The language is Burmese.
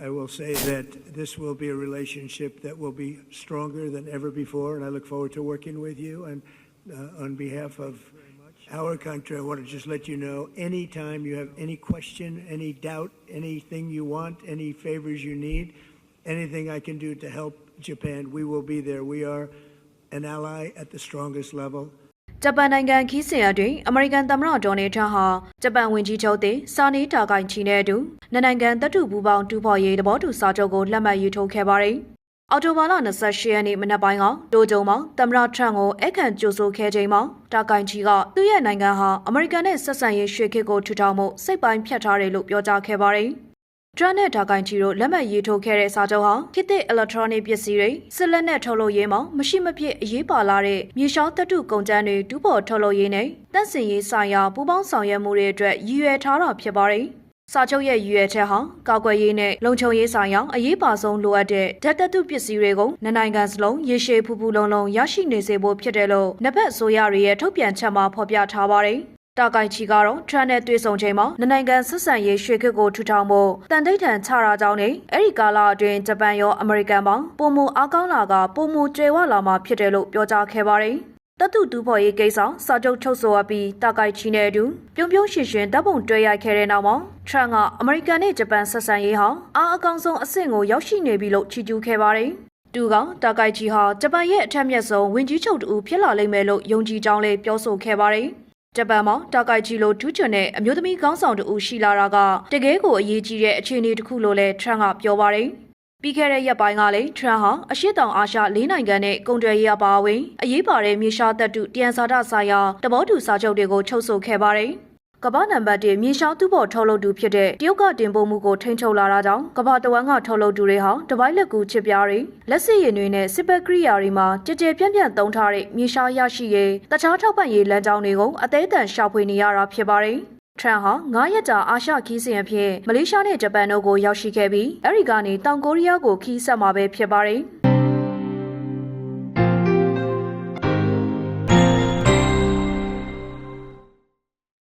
I will say that this will be a relationship that will be stronger than ever before, and I look forward to working with you. And uh, on behalf of our country, I want to just let you know anytime you have any question, any doubt, anything you want, any favors you need, anything I can do to help Japan, we will be there. We are an ally at the strongest level. ဂျပန်နိုင်ငံခီးစဉ်အတွင်းအမေရိကန်သမ္မတဒေါ်နယ်ထရန့်ဟာဂျပန်ဝန်ကြီးချုပ်သည်စာနီတာကိုင်ချီနဲ့အတူနှစ်နိုင်ငံတပ်တူပူးပေါင်းတူဖော်ရေးသဘောတူစာချုပ်ကိုလက်မှတ်ရေးထိုးခဲ့ပါတယ်။အော်တိုဘာလ28ရက်နေ့မနက်ပိုင်းကတိုဂျုံမှာသမ္မတထရန့်ကိုအခန့်ကြိုဆိုခဲ့ချိန်မှာတာကိုင်ချီကသူ့ရဲ့နိုင်ငံဟာအမေရိကန်နဲ့ဆက်ဆံရေးရွှေခေတ်ကိုထူထောင်မှုစိတ်ပိုင်းဖြတ်ထားတယ်လို့ပြောကြားခဲ့ပါတယ်။ ဒရန်နဲ့ဒါကိုင်ချီတို့လက်မှတ်ရေးထိုးခဲ့တဲ့စာချုပ်ဟာခေတ်သစ် electronic ပစ္စည်းတွေစစ်လက်နက်ထုတ်လုပ်ရေးမှာမရှိမဖြစ်အရေးပါလာတဲ့မြေရှောင်းတပ်တုကုန်ကျန်းတွေတူးဖော်ထုတ်လုပ်ရေးနဲ့တန့်စင်ရေးဆိုင်ရာပူးပေါင်းဆောင်ရွက်မှုတွေအတွက်ရည်ရွယ်ထားတာဖြစ်ပါတယ်။စာချုပ်ရဲ့ရည်ရွယ်ချက်ဟာကာကွယ်ရေးနဲ့လုံခြုံရေးဆိုင်ရာအရေးပါဆုံးလိုအပ်တဲ့ဓာတ်တပ်တုပစ္စည်းတွေကိုနှစ်နိုင်ငံစလုံးရေရှည်ဖူဖူလုံလုံရရှိနေစေဖို့ဖြစ်တယ်လို့နှစ်ဖက်အစိုးရတွေရဲ့ထုတ်ပြန်ချက်မှာဖော်ပြထားပါတယ်။ တာကိုင်ချီကတော့ထရန်နဲ့တွေ့ဆုံချိန်မှာနှစ်နိုင်ငံဆက်ဆံရေးရွှေခေတ်ကိုထူထောင်ဖို့တန်တိတ်ထန်ချတာကြောင်းနဲ့အဲ့ဒီကာလအတွင်းဂျပန်ရောအမေရိကန်ပါပုံမအားကောင်းလာကပုံမကျွဲဝလာမှာဖြစ်တယ်လို့ပြောကြားခဲ့ပါတယ်။တတုတူဖော်ရေးကိစ္စစာချုပ်ချုပ်ဆိုအပ်ပြီးတာကိုင်ချီနဲ့အတူပြုံးပြုံးရှင်ရှင်တပ်ပုံတွဲရိုက်ခဲ့တဲ့နောက်မှာထရန်ကအမေရိကန်နဲ့ဂျပန်ဆက်ဆံရေးဟာအားအကောင်းဆုံးအဆင့်ကိုရောက်ရှိနေပြီလို့ချီးကျူးခဲ့ပါတယ်။တူကတာကိုင်ချီဟာဂျပန်ရဲ့အထက်မြတ်ဆုံးဝင်ကြီးချုပ်တူဖြစ်လာလိမ့်မယ်လို့ယုံကြည်ကြောင်းလည်းပြောဆိုခဲ့ပါတယ်။ ဂျပန်မှာတာကိုက်ချီလိုထူးချွန်တဲ့အမျိုးသမီးခေါင်းဆောင်တူရှိလာတာကတကယ်ကိုအရေးကြီးတဲ့အခြေအနေတစ်ခုလို့လည်းထရန့်ကပြောပါတယ်။ပြီးခဲ့တဲ့ရက်ပိုင်းကလည်းထရန့်ဟာအရှိတောင်အာရှ၄နိုင်ငံနဲ့ကုန်သွယ်ရေးအပါအဝင်အရေးပါတဲ့မြေရှားတပ်တုတယန်စာဒဆိုင်ရာတဘောတူစာချုပ်တွေကိုချုပ်ဆိုခဲ့ပါတယ်။ ကမ္ဘာနံပါတ်1မြေရှားသူ့ပေါ်ထုတ်လုပ်သူဖြစ်တဲ့တရုတ်ကတင်ပို့မှုကိုထိန်းချုပ်လာတာကြောင့်ကမ္ဘာတဝန်းကထုတ်လုပ်သူတွေဟာတပိုင်းလက်ကူချစ်ပြားတွေလက်စစ်ရည်တွေနဲ့စစ်ဘက်ကရိယာတွေမှာကြကြပြန့်ပြန့်သုံးထားတဲ့မြေရှားရရှိရေးတခြားထောက်ပံ့ရေးလမ်းကြောင်းတွေကိုအသေးအတန်ရှာဖွေနေရတာဖြစ်ပါတယ်ထရန်ဟာ9ရက်ကြာအာရှခီးစဉ်အဖြစ်မလေးရှားနဲ့ဂျပန်တို့ကိုရောက်ရှိခဲ့ပြီးအဲဒီကနေတောင်ကိုရီးယားကိုခီးဆက်မှာပဲဖြစ်ပါတယ်။